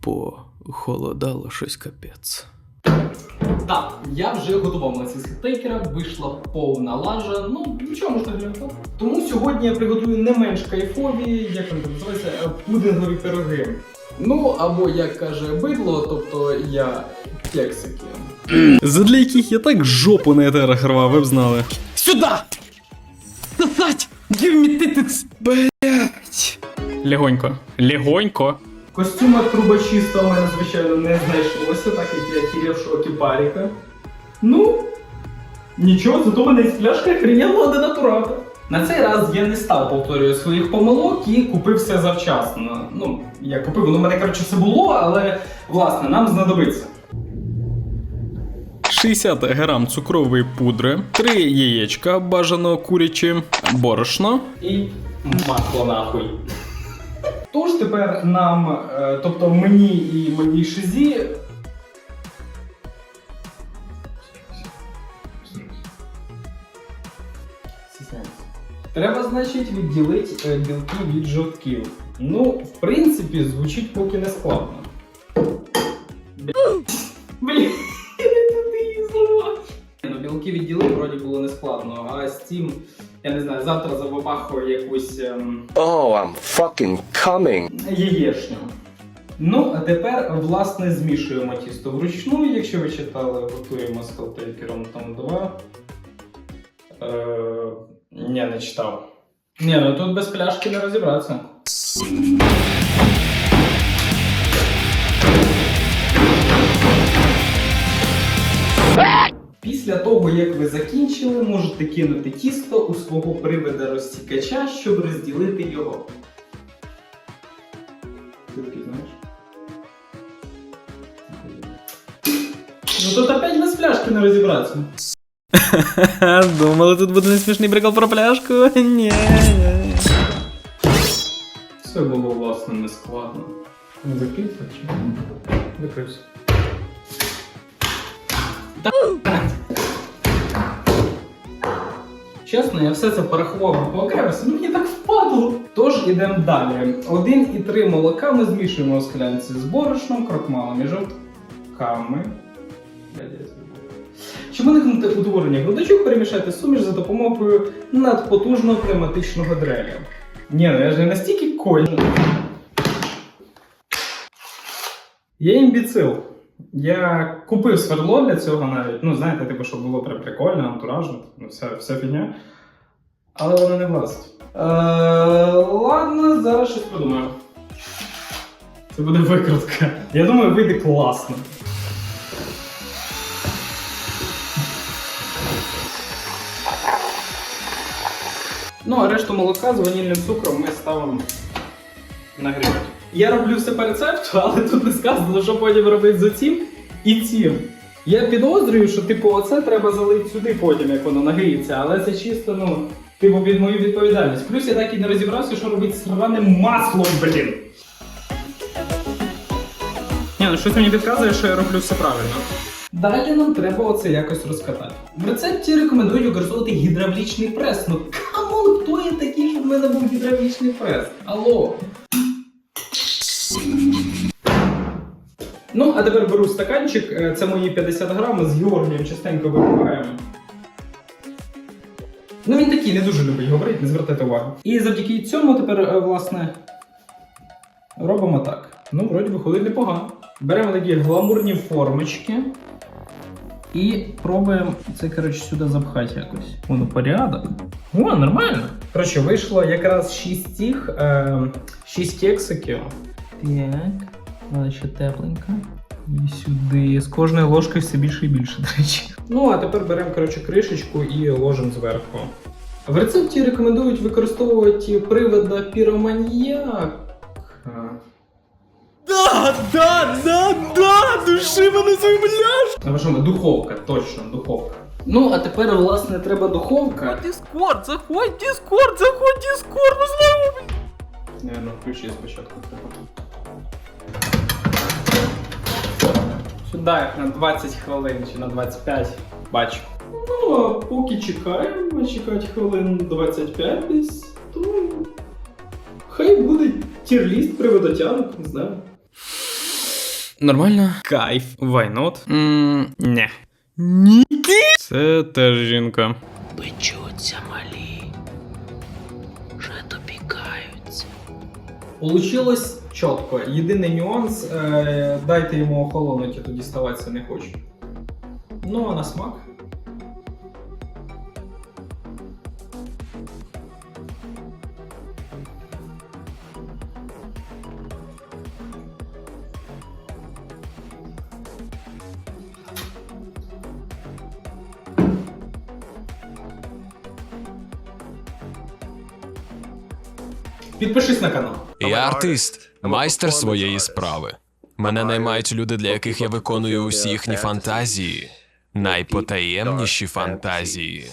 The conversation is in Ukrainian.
Похолодало щось капець. Так, я вже готував на тейкера, вийшла повна лажа. Ну, нічого можна глянути. Тому сьогодні я приготую не менш кайфові, як вони там називаються, е, пудингові пироги. Ну, або як каже бидло, тобто я кексики. Задля яких я так жопу на етерах рвав, ви б знали. Сюда! Сосать! Give me titties! Блять. Легонько. Легонько. Костюма трубочиста у мене, звичайно, не знайшлося, так як я хірівшого кіпаріка. Ну, нічого, зато мене є пляшка охрененного денатурата. На цей раз я не став повторюю своїх помилок і купив все завчасно. Ну, я купив, воно в мене, коротше, все було, але власне нам знадобиться. 60 грам цукрової пудри, 3 яєчка бажано курячі, борошно, І масло нахуй. Тож тепер нам, е, тобто мені і моїй шизі. Треба, значить, відділити е, білки від жовтків. Ну, в принципі, звучить поки не складно. Блін, не туди зламав. Білки відділити вроді було не складно, а з цим, я не знаю, завтра забабахаю якусь ем, Oh, I'm fucking coming. яєшню. Ну, а тепер, власне, змішуємо тісто вручну, якщо ви читали, готуємо з халтейкером там 2. Е, ні, не читав. Ні, ну тут без пляшки не розібратися. Після того, як ви закінчили, можете кинути тісто у свого привода розтікача, щоб розділити його. Ну тут опять без пляшки не розібратися. Думали, тут буде несмішний прикол про пляшку? Ні. Все було власне не складно. Не закрився чи? Закрився. Чесно, я все це порахував по окремості, мені так впадло. Тож ідемо далі. 1,3 молока ми змішуємо у склянці з борошном, крохмалом і жовтками. Щоб уникнути утворення грудочок, перемішайте суміш за допомогою надпотужного пневматичного дреля. Ні, ну я ж не настільки конь. Я імбіцил. Я купив свердло для цього навіть. Ну, знаєте, типу, щоб було прям прикольно, антуражно, ну, вся, вся фігня. Але воно не влазить. Е, ладно, зараз щось придумаю. Це буде викрутка. Я думаю, вийде класно. Ну, а решту молока з ванільним цукром ми ставимо на нагрівати. Я роблю все по рецепту, але тут не сказано, що потім робити з оцім і цим. Я підозрюю, що типу оце треба залити сюди потім, як воно нагріється, але це чисто, ну, типу, під мою відповідальність. Плюс я так і не розібрався, що робити з сраним маслом, блін. Ні, ну щось мені підказує, що я роблю все правильно. Далі нам треба оце якось розкатати. В рецепті рекомендують використовувати гідравлічний прес. Ну камон, хто є такий, щоб в мене був гідравлічний прес? Алло. Ну, а тепер беру стаканчик, е, це мої 50 грам, з Георгієм частенько випиваємо. Ну, він такий не дуже любить говорити, не звертайте увагу. І завдяки цьому тепер, е, власне, робимо так. Ну, вроді виходить непогано. Беремо такі гламурні формочки і пробуємо це, коротше, сюди запхати якось. Воно порядок. О, нормально. Коротше, вийшло якраз 6 тих, е, 6 кексиків. Так, але ще тепленько. І сюди. З кожною ложкою все більше і більше, до речі. Ну, а тепер беремо, коротше, кришечку і ложимо зверху. В рецепті рекомендують використовувати привода піроманьяк. Да, да, да, да, души мене земля. А що? Духовка, точно, духовка. Ну, а тепер, власне, треба духовка. Дискорд, заходь, Дискорд, заходь, Дискорд, ну знову. Наверно, включи спочатку. Сюди як на 20 хвилин чи на 25. Бачу. Ну, а поки чекаємо, чекати хвилин 25 десь, то хай буде тірліст приводотянок, не знаю. Нормально? Кайф. Why not? Ммм, не. Ні. Це теж жінка. Печуться малі. Получилось чітко. Єдиний нюанс, е, дайте йому охолонути, я тоді ставатися не хочу. Ну, а на смак. Підпишись на канал. Я артист, майстер своєї справи. Мене наймають люди, для яких я виконую усі їхні фантазії, найпотаємніші фантазії.